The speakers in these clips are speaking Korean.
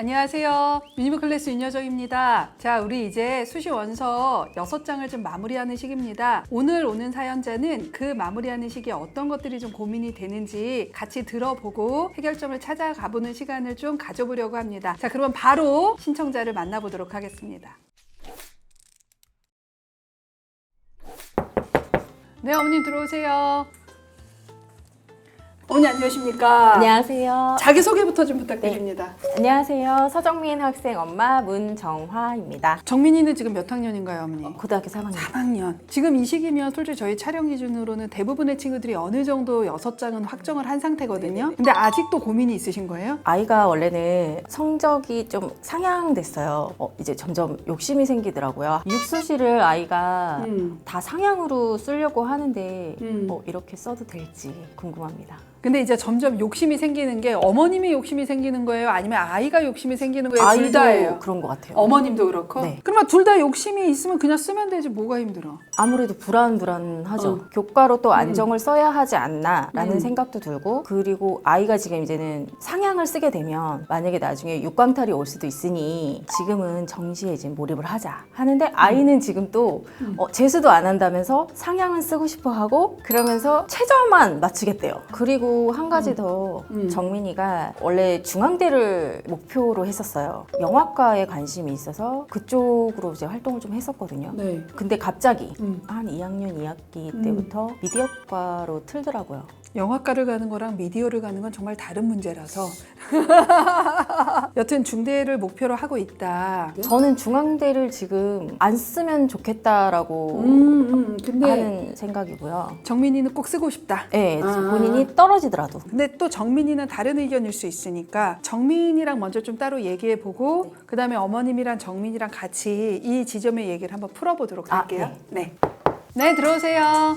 안녕하세요. 유니브 클래스 윤여정입니다. 자, 우리 이제 수시 원서 6장을 좀 마무리하는 시기입니다. 오늘 오는 사연자는 그 마무리하는 시기에 어떤 것들이 좀 고민이 되는지 같이 들어보고 해결점을 찾아가 보는 시간을 좀 가져보려고 합니다. 자, 그러면 바로 신청자를 만나보도록 하겠습니다. 네, 어머님 들어오세요. 어머니 안녕하십니까? 안녕하세요. 자기소개부터 좀 부탁드립니다. 안녕하세요. 서정민 학생 엄마 문정화입니다. 정민이는 지금 몇 학년인가요, 어머니? 고등학교 3학년. 3학년. 지금 이 시기면 솔직히 저희 촬영 기준으로는 대부분의 친구들이 어느 정도 여섯 장은 확정을 한 상태거든요. 근데 아직도 고민이 있으신 거예요? 아이가 원래는 성적이 좀 상향됐어요. 어, 이제 점점 욕심이 생기더라고요. 육수시를 아이가 음. 다 상향으로 쓰려고 하는데 음. 어, 이렇게 써도 될지 궁금합니다. 근데 이제 점점 욕심이 생기는 게 어머님이 욕심이 생기는 거예요? 아니면 아이가 욕심이 생기는 거예요? 둘 아이도 다예요. 그런 것 같아요. 어머님도 그렇고? 네. 그러면 둘 다 욕심이 있으면 그냥 쓰면 되지 뭐가 힘들어? 아무래도 불안불안하죠. 어. 교과로 또 안정을 써야 하지 않나라는 음. 생각도 들고 그리고 아이가 지금 이제는 상향을 쓰게 되면 만약에 나중에 육광탈이 올 수도 있으니 지금은 정시에 이제 몰입을 하자 하는데 아이는 지금 또 음. 어, 재수도 안 한다면서 상향은 쓰고 싶어 하고 그러면서 최저만 맞추겠대요. 그리고 한 가지 더 음. 정민이가 원래 중앙대를 목표로 했었어요. 영화과에 관심이 있어서 그쪽으로 이제 활동을 좀 했었거든요. 네. 근데 갑자기 음. 한 2학년 2학기 때부터 미디어과로 틀더라고요. 영화과를 가는 거랑 미디어를 가는 건 정말 다른 문제라서 여튼 중대를 목표로 하고 있다. 저는 중앙대를 지금 안 쓰면 좋겠다라고 음, 음. 근데 하는 생각이고요. 정민이는 꼭 쓰고 싶다. 네, 아. 본인이 떨어지더라도. 근데 또 정민이는 다른 의견일 수 있으니까 정민이랑 먼저 좀 따로 얘기해 보고 그다음에 어머님이랑 정민이랑 같이 이 지점의 얘기를 한번 풀어보도록 아, 할게요. 네. 네, 들어오세요.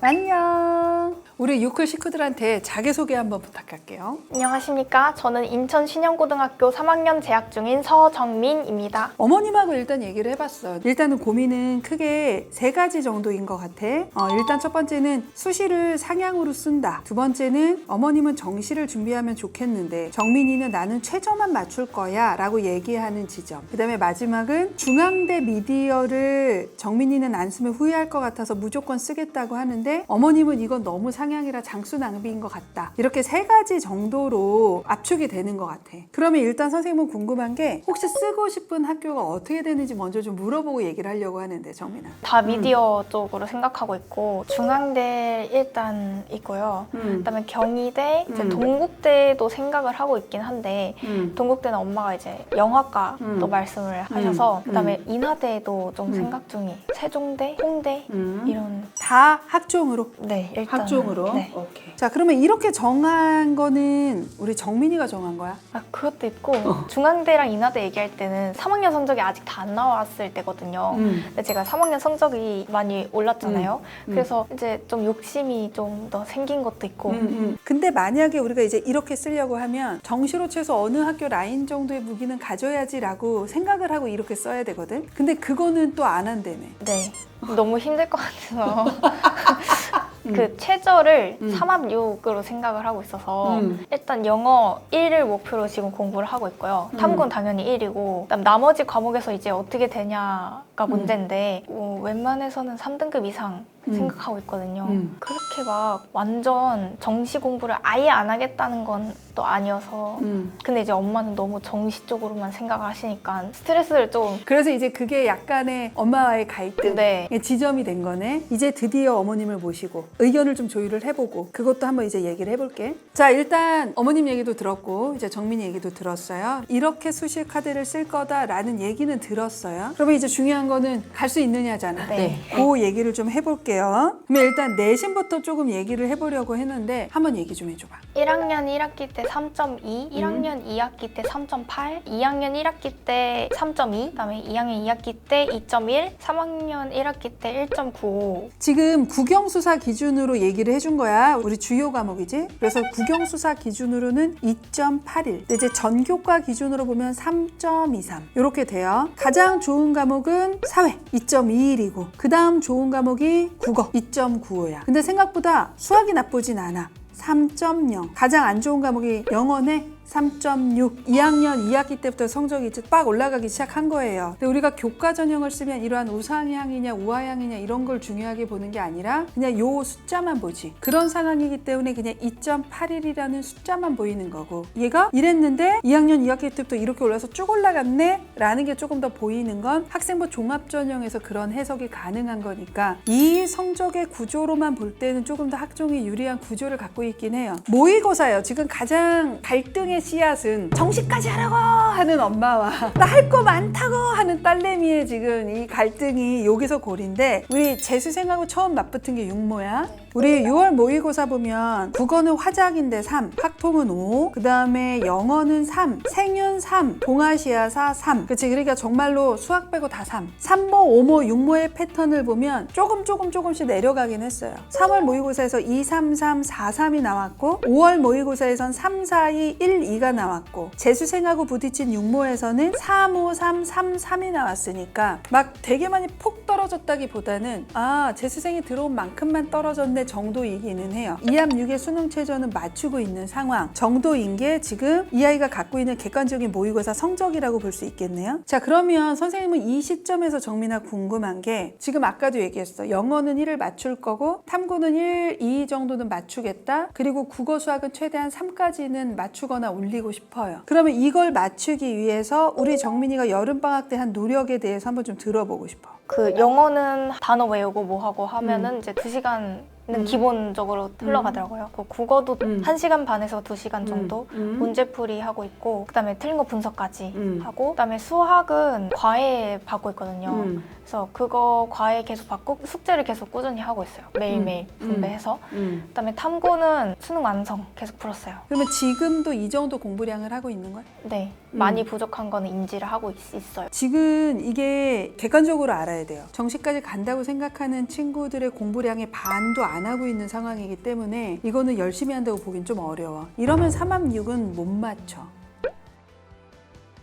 안녕. 우리 유클 식구들한테 자기소개 한번 부탁할게요. 안녕하십니까. 저는 인천 신영고등학교 3학년 재학 중인 서정민입니다. 어머님하고 일단 얘기를 해봤어. 일단은 고민은 크게 세 가지 정도인 것 같아. 어, 일단 첫 번째는 수시를 상향으로 쓴다. 두 번째는 어머님은 정시를 준비하면 좋겠는데 정민이는 나는 최저만 맞출 거야 라고 얘기하는 지점. 그 다음에 마지막은 중앙대 미디어를 정민이는 안 쓰면 후회할 것 같아서 무조건 쓰겠다고 하는데 어머님은 이건 너무 상 향이라 장수 낭비인 것 같다. 이렇게 세 가지 정도로 압축이 되는 것 같아. 그러면 일단 선생님은 궁금한 게 혹시 쓰고 싶은 학교가 어떻게 되는지 먼저 좀 물어보고 얘기를 하려고 하는데 정민아. 다 미디어 쪽으로 생각하고 있고 중앙대 일단 있고요. 음. 그다음에 경희대, 이제 음. 동국대도 생각을 하고 있긴 한데 음. 동국대는 엄마가 이제 영화과도 음. 말씀을 하셔서 음. 그다음에 인하대도 좀 음. 생각 중이 세종대, 홍대 음. 이런 다 학종으로. 네 일단 학종으로. 네. 오케이. 자 그러면 이렇게 정한 거는 우리 정민이가 정한 거야? 아, 그것도 있고 어. 중앙대랑 인하대 얘기할 때는 3학년 성적이 아직 다 안 나왔을 때거든요. 음. 근데 제가 3학년 성적이 많이 올랐잖아요. 음. 그래서 이제 좀 욕심이 좀 더 생긴 것도 있고 음, 음. 근데 만약에 우리가 이제 이렇게 쓰려고 하면 정시로 최소 어느 학교 라인 정도의 무기는 가져야지라고 생각을 하고 이렇게 써야 되거든. 근데 그거는 또 안 한다며. 네 너무 힘들 것 같아서 음. 그 최저를 음. 3합 6으로 생각을 하고 있어서 음. 일단 영어 1을 목표로 지금 공부를 하고 있고요. 음. 탐구는 당연히 1이고 그다음 나머지 과목에서 이제 어떻게 되냐가 음. 문제인데 어, 웬만해서는 3등급 이상 음. 생각하고 있거든요. 음. 그렇게 막 완전 정시 공부를 아예 안 하겠다는 건 또 아니어서 음. 근데 이제 엄마는 너무 정시 쪽으로만 생각을 하시니까 스트레스를 좀 그래서 이제 그게 약간의 엄마와의 갈등. 네. 지점이 된 거네. 이제 드디어 어머님을 모시고 의견을 좀 조율을 해보고 그것도 한번 이제 얘기를 해볼게. 자 일단 어머님 얘기도 들었고 이제 정민이 얘기도 들었어요. 이렇게 수시 카드를 쓸 거다라는 얘기는 들었어요. 그러면 이제 중요한 거는 갈 수 있느냐잖아. 네. 그 얘기를 좀 해볼게요. 그러면 일단 내신부터 조금 얘기를 해보려고 했는데 한번 얘기 좀 해줘봐. 1학년 1학기 때 3.2, 1학년 2학기 때 3.8, 2학년 1학기 때 3.2, 그다음에 2학년 2학기 때 2.1, 3학년 1학기 때 1.95. 지금 국영수사 기준으로 얘기를 해준 거야. 우리 주요 과목이지. 그래서 국영수사 기준으로는 2.81. 근데 이제 전교과 기준으로 보면 3.23. 이렇게 돼요. 가장 좋은 과목은 사회 2.21이고 그 다음 좋은 과목이 국어 2.95야. 근데 생각보다 수학이 나쁘진 않아. 3.0. 가장 안 좋은 과목이 영어네 3.6. 2학년 2학기 때부터 성적이 이제 빡 올라가기 시작한 거예요. 근데 우리가 교과 전형을 쓰면 이러한 우상향이냐 우하향이냐 이런 걸 중요하게 보는 게 아니라 그냥 요 숫자만 보지. 그런 상황이기 때문에 그냥 2.81이라는 숫자만 보이는 거고 얘가 이랬는데 2학년 2학기 때부터 이렇게 올라서 쭉 올라갔네 라는 게 조금 더 보이는 건 학생부 종합 전형에서 그런 해석이 가능한 거니까 이 성적의 구조로만 볼 때는 조금 더 학종이 유리한 구조를 갖고 있긴 해요. 모의고사예요. 지금 가장 갈등의 씨앗은 정시까지 하라고 하는 엄마와 나 할 거 많다고 하는 딸내미의 지금 이 갈등이 여기서 골인데 우리 재수생하고 처음 맞붙은 게 육모야. 우리 6월 모의고사 보면 국어는 화작인데 3, 학통은 5, 그 다음에 영어는 3, 생윤 3, 동아시아사 3. 그치? 그러니까 정말로 수학 빼고 다 3. 3모, 5모, 6모의 패턴을 보면 조금 조금 조금씩 내려가긴 했어요. 3월 모의고사에서 2, 3, 3, 4, 3이 나왔고 5월 모의고사에선 3, 4, 2, 1, 2가 나왔고 재수생하고 부딪힌 6모에서는 4, 5, 3, 3, 3이 나왔으니까 막 되게 많이 폭 떨어졌다기보다는 아 재수생이 들어온 만큼만 떨어졌네 정도이기는 해요. 2합 6의 수능 최저는 맞추고 있는 상황 정도인 게 지금 이 아이가 갖고 있는 객관적인 모의고사 성적이라고 볼 수 있겠네요. 자 그러면 선생님은 이 시점에서 정민아 궁금한 게 지금 아까도 얘기했어. 영어는 1을 맞출 거고 탐구는 1, 2 정도는 맞추겠다. 그리고 국어 수학은 최대한 3까지는 맞추거나 올리고 싶어요. 그러면 이걸 맞추기 위해서 우리 정민이가 여름방학 때 한 노력에 대해서 한번 좀 들어보고 싶어. 그 영어는 단어 외우고 뭐 하고 하면은 이제 두 시간 은 음. 기본적으로 흘러가더라고요. 그 국어도 음. 한 시간 반에서 두 시간 정도 음. 문제풀이 하고 있고 그다음에 틀린 거 분석까지 음. 하고 그다음에 수학은 과외 받고 있거든요. 음. 그래서 그거 과외 계속 받고 숙제를 계속 꾸준히 하고 있어요. 매일매일 음. 분배해서 음. 그다음에 탐구는 수능 완성 계속 풀었어요. 그러면 지금도 이 정도 공부량을 하고 있는 거야? 네, 음. 많이 부족한 거는 인지를 하고 있, 있어요. 지금 이게 객관적으로 알아야 돼요. 정시까지 간다고 생각하는 친구들의 공부량의 반도 안 하고 있는 상황이기 때문에 이거는 열심히 한다고 보긴 좀 어려워. 이러면 3합 6은 못 맞춰.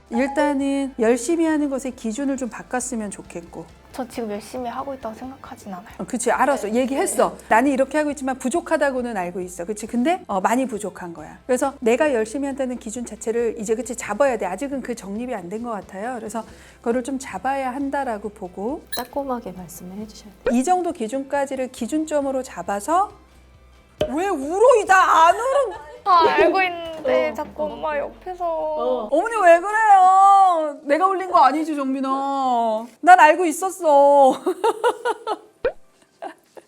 일단은 열심히 하는 것의 기준을 좀 바꿨으면 좋겠고. 저 지금 열심히 하고 있다고 생각하진 않아요. 어, 그치, 알았어. 얘기했어. 나는 이렇게 하고 있지만 부족하다고는 알고 있어. 그치. 근데 어, 많이 부족한 거야. 그래서 내가 열심히 한다는 기준 자체를 이제 그치 잡아야 돼. 아직은 그 정립이 안 된 것 같아요. 그래서 그거를 좀 잡아야 한다라고 보고 따끔하게 말씀을 해주셔야 돼요. 이 정도 기준까지를 기준점으로 잡아서 왜 울어 이다안 울어 다 알고 있는데 자꾸 엄마 옆에서. 어머니 왜 그래요? 내가 울린 거 아니지 정민아. 난 알고 있었어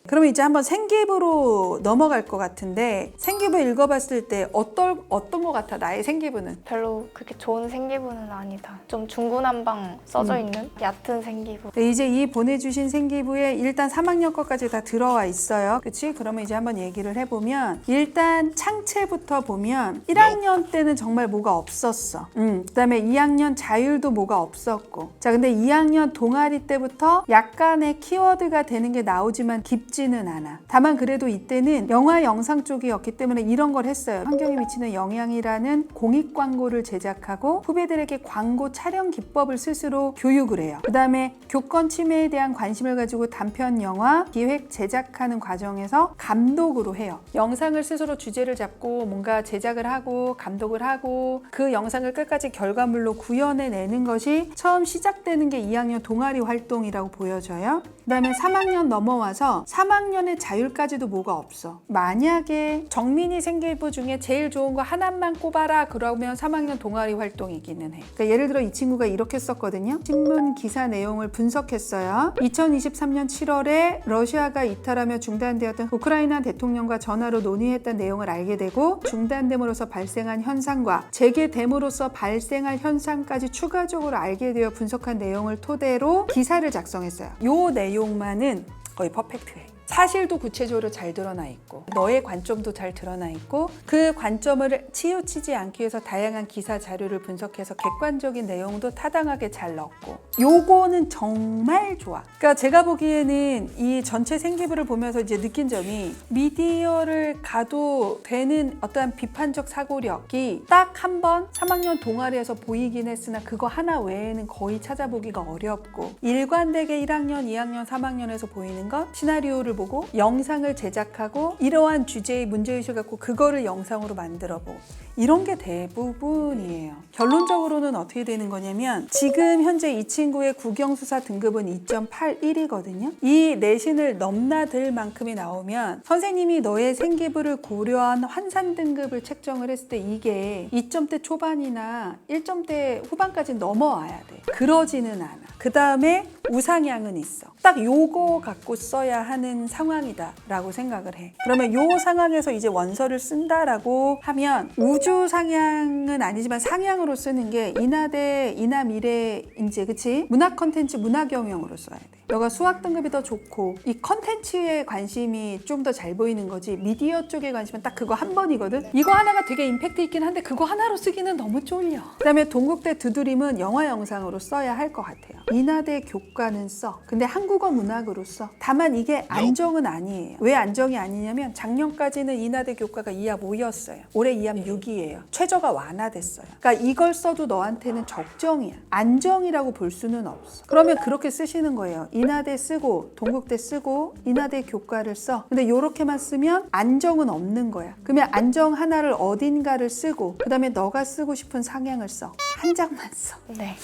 그러면 이제 한번 생기부로 넘어갈 것 같은데 생기부 읽어봤을 때 어떨 어떤 것 같아 나의 생기부는 별로 그렇게 좋은 생기부는 아니다. 좀 중구난방 써져 음. 있는 얕은 생기부. 네, 이제 이 보내주신 생기부에 일단 3학년 것까지 다 들어와 있어요. 그치? 그러면 이제 한번 얘기를 해보면 일단 창체부터 보면 1학년 때는 정말 뭐가 없었어. 음, 그 다음에 2학년 자율도 뭐가 없었고. 자, 근데 2학년 동아리 때부터 약간의 키워드가 되는 게 나오지만 깊지 는 않아. 다만 그래도 이때는 영화 영상 쪽이었기 때문에 이런 걸 했어요. 환경에 미치는 영향이라는 공익 광고를 제작하고 후배들에게 광고 촬영 기법을 스스로 교육을 해요. 그 다음에 교권 침해에 대한 관심을 가지고 단편 영화 기획 제작하는 과정에서 감독으로 해요. 영상을 스스로 주제를 잡고 뭔가 제작을 하고 감독을 하고 그 영상을 끝까지 결과물로 구현해내는 것이 처음 시작되는 게 2학년 동아리 활동이라고 보여져요. 그 다음에 3학년 넘어와서 3 학년의 자율까지도 뭐가 없어. 만약에 정민이 생기부 중에 제일 좋은 거 하나만 꼽아라 그러면 3학년 동아리 활동이기는 해. 그러니까 예를 들어 이 친구가 이렇게 썼거든요. 신문 기사 내용을 분석했어요. 2023년 7월에 러시아가 이탈하며 중단되었던 우크라이나 대통령과 전화로 논의했던 내용을 알게 되고 중단됨으로써 발생한 현상과 재개됨으로써 발생할 현상까지 추가적으로 알게 되어 분석한 내용을 토대로 기사를 작성했어요. 요 내용만은 거의 퍼펙트해. 사실도 구체적으로 잘 드러나 있고 너의 관점도 잘 드러나 있고 그 관점을 치우치지 않기 위해서 다양한 기사 자료를 분석해서 객관적인 내용도 타당하게 잘 넣었고 요거는 정말 좋아. 그러니까 제가 보기에는 이 전체 생기부를 보면서 이제 느낀 점이 미디어를 가도 되는 어떠한 비판적 사고력이 딱 한 번 3학년 동아리에서 보이긴 했으나 그거 하나 외에는 거의 찾아보기가 어렵고 일관되게 1학년, 2학년, 3학년에서 보이는 건 시나리오를 보고 영상을 제작하고 이러한 주제의 문제의식을 갖고 그거를 영상으로 만들어 보고 이런 게 대부분이에요. 결론적으로는 어떻게 되는 거냐면 지금 현재 이 친구의 국영수사 등급은 2.81이거든요. 이 내신을 넘나들 만큼이 나오면 선생님이 너의 생기부를 고려한 환산 등급을 책정을 했을 때 이게 2점대 초반이나 1점대 후반까지 넘어와야 돼. 그러지는 않아. 그 다음에 우상향은 있어. 딱 요거 갖고 써야 하는 상황이다 라고 생각을 해. 그러면 요 상황에서 이제 원서를 쓴다라고 하면 우주 상향은 아니지만 상향으로 쓰는 게 인하대 인하 미래 인재 그치? 문학 컨텐츠 문학 영역으로 써야 돼. 너가 수학 등급이 더 좋고 이 컨텐츠에 관심이 좀 더 잘 보이는 거지 미디어 쪽에 관심은 딱 그거 한 번이거든. 이거 하나가 되게 임팩트 있긴 한데 그거 하나로 쓰기는 너무 쫄려. 그 다음에 동국대 두드림은 영화 영상으로 써야 할 것 같아요. 인하대 교과는 써. 근데 한국어 문학으로 써. 다만 이게 안 정은 아니에요. 왜 안정이 아니냐면 작년까지는 인하대 교과가 2합 5였어요. 올해 2합 6이에요. 최저가 완화됐어요. 그러니까 이걸 써도 너한테는 적정이야. 안정이라고 볼 수는 없어. 그러면 그렇게 쓰시는 거예요. 인하대 쓰고 동국대 쓰고 인하대 교과를 써. 근데 이렇게만 쓰면 안정은 없는 거야. 그러면 안정 하나를 어딘가를 쓰고 그다음에 너가 쓰고 싶은 상향을 써. 한 장만 써. 네.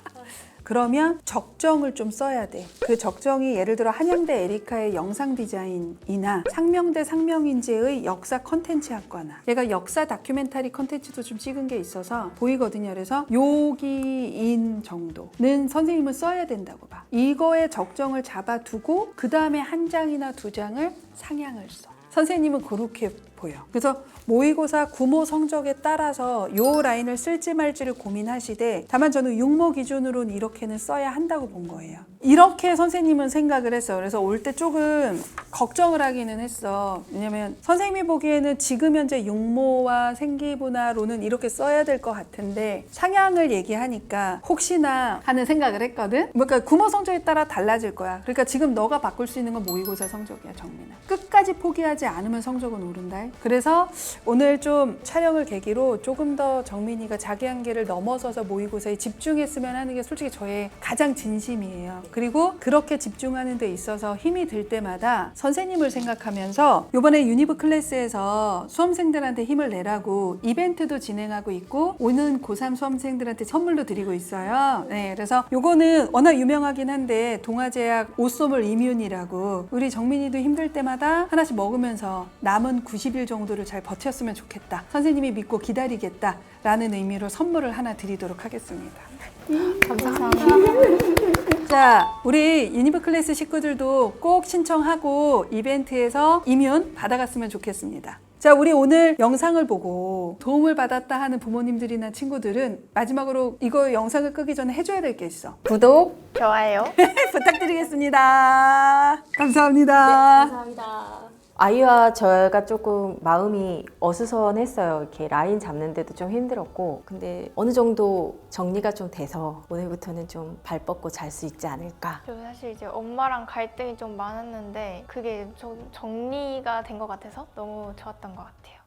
그러면 적정을 좀 써야 돼. 그 적정이 예를 들어 한양대 에리카의 영상 디자인이나 상명대 상명인재의 역사 컨텐츠 학과나 얘가 역사 다큐멘터리 컨텐츠도 좀 찍은 게 있어서 보이거든요. 그래서 여기인 정도는 선생님은 써야 된다고 봐. 이거에 적정을 잡아두고 그 다음에 한 장이나 두 장을 상향을 써. 선생님은 그렇게 보여. 그래서 모의고사 구모 성적에 따라서 요 라인을 쓸지 말지를 고민하시되 다만 저는 육모 기준으로는 이렇게는 써야 한다고 본 거예요. 이렇게 선생님은 생각을 했어요. 그래서 올 때 조금 걱정을 하기는 했어. 왜냐면 선생님이 보기에는 지금 현재 육모와 생기분화로는 이렇게 써야 될 것 같은데 상향을 얘기하니까 혹시나 하는 생각을 했거든. 그러니까 구모 성적에 따라 달라질 거야. 그러니까 지금 너가 바꿀 수 있는 건 모의고사 성적이야, 정민아. 끝까지 포기하지 않으면 성적은 오른다. 그래서 오늘 좀 촬영을 계기로 조금 더 정민이가 자기 한계를 넘어서서 모의고사에 집중했으면 하는 게 솔직히 저의 가장 진심이에요. 그리고 그렇게 집중하는 데 있어서 힘이 들 때마다 선생님을 생각하면서 이번에 유니브 클래스에서 수험생들한테 힘을 내라고 이벤트도 진행하고 있고 오는 고3 수험생들한테 선물도 드리고 있어요. 네, 그래서 요거는 워낙 유명하긴 한데 동아제약 오쏘물 이뮨이라고 우리 정민이도 힘들 때마다 하나씩 먹으면서 남은 90일 정도를 잘 버텼으면 좋겠다. 선생님이 믿고 기다리겠다 라는 의미로 선물을 하나 드리도록 하겠습니다. 자, 우리 유니브 클래스 식구들도 꼭 신청하고 이벤트에서 이뮨 받아갔으면 좋겠습니다. 자, 우리 오늘 영상을 보고 도움을 받았다 하는 부모님들이나 친구들은 마지막으로 이거 영상을 끄기 전에 해줘야 될 게 있어. 구독 좋아요. 부탁드리겠습니다. 감사합니다. 아이와 저가 조금 마음이 어수선했어요. 이렇게 라인 잡는데도 좀 힘들었고, 근데 어느 정도 정리가 좀 돼서 오늘부터는 좀 발 뻗고 잘 수 있지 않을까. 저 사실 이제 엄마랑 갈등이 좀 많았는데 그게 좀 정리가 된 것 같아서 너무 좋았던 것 같아요.